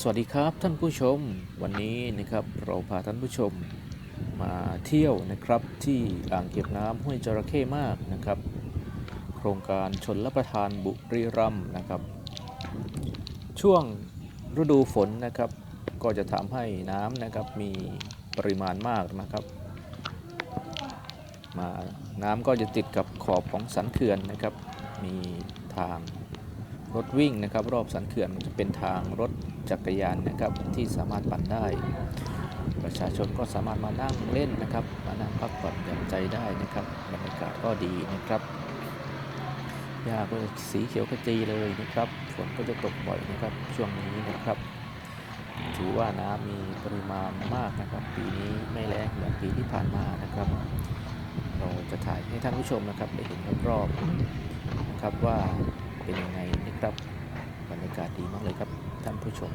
สวัสดีครับท่านผู้ชมวันนี้นะครับเราพาท่านผู้ชมมาเที่ยวนะครับที่อ่างเก็บน้ำห้วยจระเข้มากนะครับ โครงการชนรับประทานบุรีรัมนะครับ ช่วงฤดูฝนนะครับ ก็จะทำให้น้ำนะครับมีปริมาณมากนะครับมาน้ำก็จะติดกับขอบของสันเขื่อนนะครับ มีทาง รถวิ่งนะครับ รอบสันเขื่อนมันจะเป็นทางรถจักรยานนะครับที่สามารถปั่นได้ ประชาชนก็สามารถมานั่งเล่นนะครับมานั่งพักผ่อนหย่อนใจได้นะครับบรรยากาศก็ดีนะครับหญ้าก็จะสีเขียวขจีเลยนะครับฝนก็จะตกบ่อยนะครับช่วงนี้นะครับ ถือว่าน้ำมีปริมาณมากนะครับ ปีนี้ไม่แรงเหมือนปีที่ผ่านมานะครับ เราจะถ่ายให้ท่านผู้ชมนะครับได้เห็นรอบๆนะครับว่า เป็นยังไงนะครับบรรยากาศดีมากเลยครับท่านผู้ชม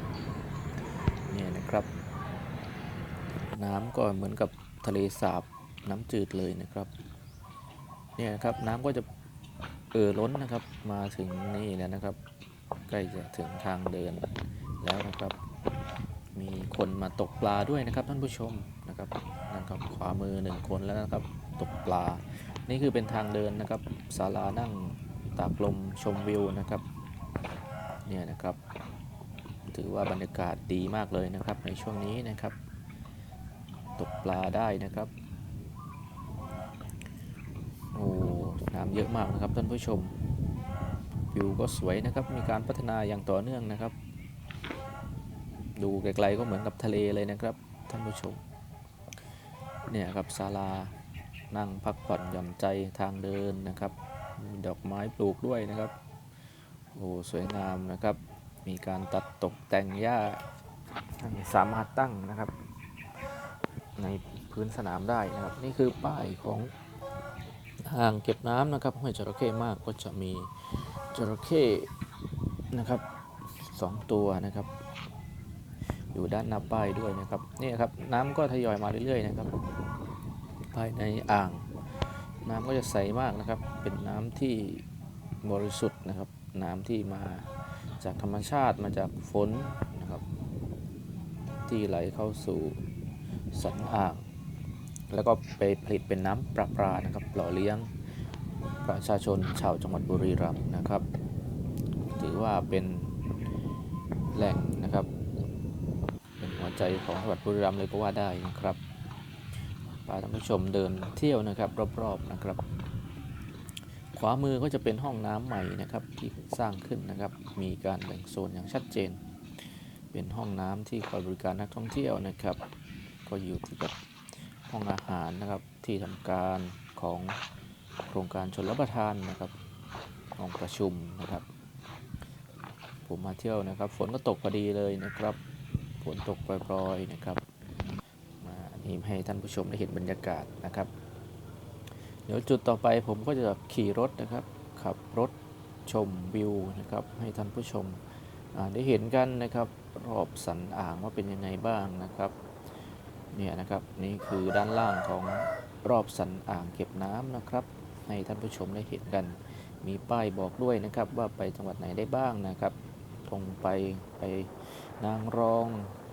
เนี่ยนะครับ น้ำก็เหมือนกับทะเลสาบน้ำจืดเลยนะครับเนี่ยครับน้ำก็จะเอ่อล้นนะครับมาถึงนี่แล้วนะครับ ใกล้จะถึงทางเดินแล้วนะครับ มีคนมาตกปลาด้วยนะครับท่านผู้ชมนะครับนั่นครับขวามือหนึ่งคนแล้วนะครับตกปลา นี่คือเป็นทางเดินนะครับศาลานั่ง ตากลมชมวิวนะครับ เนี่ยนะครับ ถือว่าบรรยากาศดีมากเลยนะครับ ในช่วงนี้นะครับ ตกปลาได้นะครับ โอ้น้ำเยอะมากนะครับท่านผู้ชม วิวก็สวยนะครับ มีการพัฒนาอย่างต่อเนื่องนะครับ ดูไกลๆก็เหมือนกับทะเลเลยนะครับท่านผู้ชม เนี่ยครับศาลานั่งพักผ่อนหย่อนใจทางเดินนะครับ มีดอกไม้ปลูกด้วยนะครับ โอ้สวยงามนะครับ มีการตัดตกแต่งหญ้าสามารถตั้งนะครับ ในพื้นสนามได้นะครับ นี่คือป้ายของอ่างเก็บน้ำนะครับห้วยจระเข้มากก็จะมีจระเข้นะครับสองตัวนะครับ อยู่ด้านหน้าป้ายด้วยนะครับนี่ครับน้ำก็ทยอยมาเรื่อยๆนะครับ ภายในอ่าง น้ำก็จะใสมากนะครับ เป็นน้ำที่บริสุทธิ์นะครับ น้ำที่มาจากธรรมชาติมาจากฝนนะครับ ที่ไหลเข้าสู่สันอ่าง แล้วก็ไปผลิตเป็นน้ำประปานะครับ หล่อเลี้ยงประชาชนชาวจังหวัดบุรีรัมย์นะครับ ถือว่าเป็นแหล่งนะครับ เป็นหัวใจของจังหวัดบุรีรัมย์เลยก็ว่าได้นะครับาท่านผู้ชมเดินเที่ยวนะครับรอบๆนะครับ ขวามือก็จะเป็นห้องน้ำใหม่นะครับที่สร้างขึ้นนะครับ มีการแบ่งโซนอย่างชัดเจน เป็นห้องน้ำที่คอยบริการนักท่องเที่ยวนะครับ ก็อยู่ที่กับห้องอาหารนะครับที่ทำการของโครงการชนรับประทานนะครับห้องประชุมนะครับ ผมมาเที่ยวนะครับ ฝนก็ตกพอดีเลยนะครับ ฝนตกปล่อยๆนะครับ นี่ให้ท่านผู้ชมได้เห็นบรรยากาศนะครับ เดี๋ยวจุดต่อไปผมก็จะขี่รถนะครับ ขับรถชมวิวนะครับ ให้ท่านผู้ชมได้เห็นกันนะครับ รอบสันอ่างว่าเป็นยังไงบ้างนะครับเนี่ยนะครับนี่คือด้านล่างของรอบสันอ่างเก็บน้ำนะครับ ให้ท่านผู้ชมได้เห็นกัน มีป้ายบอกด้วยนะครับ ว่าไปจังหวัดไหนได้บ้างนะครับตรงไปไปนางรอง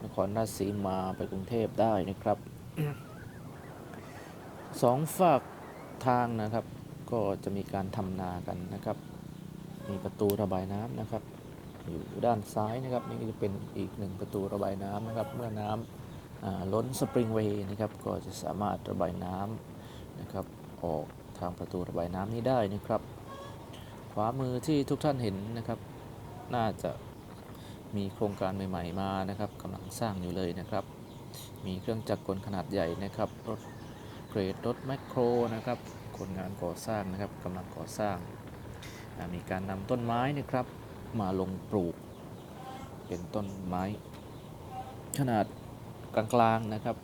นครราชสีมาไปกรุงเทพได้นะครับ สองฝากทางนะครับ ก็จะมีการทำนากันนะครับ มีประตูระบายน้ำนะครับ อยู่ด้านซ้ายนะครับ นี่ก็จะเป็นอีกหนึ่งประตูระบายน้ำนะครับ เมื่อน้ำล้นสปริงเวย์นะครับ ก็จะสามารถระบายน้ำนะครับ ออกทางประตูระบายน้ำนี้ได้นะครับ ขวามือที่ทุกท่านเห็นนะครับ น่าจะมีโครงการใหม่ ๆ มานะครับกำลังสร้างอยู่เลยนะครับ มีเครื่องจักรกลขนาดใหญ่นะครับรถเกรดรถแมคโครนะครับคนงานก่อสร้างนะครับกำลังก่อสร้าง มีการนำต้นไม้นะครับ มาลงปลูก เป็นต้นไม้ ขนาดกลางๆนะครับ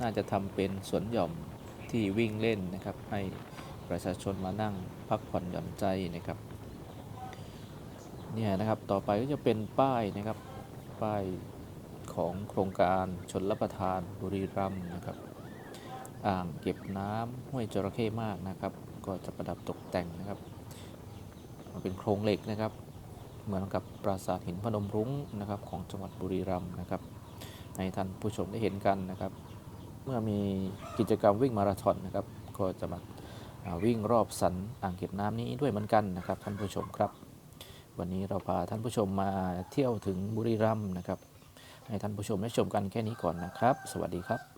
น่าจะทำเป็นสวนหย่อมที่วิ่งเล่นนะครับ ให้ประชาชนมานั่งพักผ่อนหย่อนใจนะครับเนี่ยนะครับต่อไปก็จะเป็นป้ายนะครับป้าย ของโครงการชนรับประทานบุรีรัมย์นะครับอ่างเก็บน้ำห้วยจระเข้มากนะครับ ก็จะประดับตกแต่งนะครับมันเป็นโครงเหล็กนะครับ เหมือนกับปราสาทหินพนมรุ้งนะครับของจังหวัดบุรีรัมย์นะครับ ให้ท่านผู้ชมได้เห็นกันนะครับ เมื่อมีกิจกรรมวิ่งมาราธอนนะครับ ก็จะมาอ่าวิ่งรอบสันอ่างเก็บน้ำนี้ด้วยเหมือนกันนะครับ ท่านผู้ชมครับ วันนี้เราพาท่านผู้ชมมาเที่ยวถึงบุรีรัมย์นะครับ ให้ท่านผู้ชมได้ชมกันแค่นี้ก่อนนะครับ สวัสดีครับ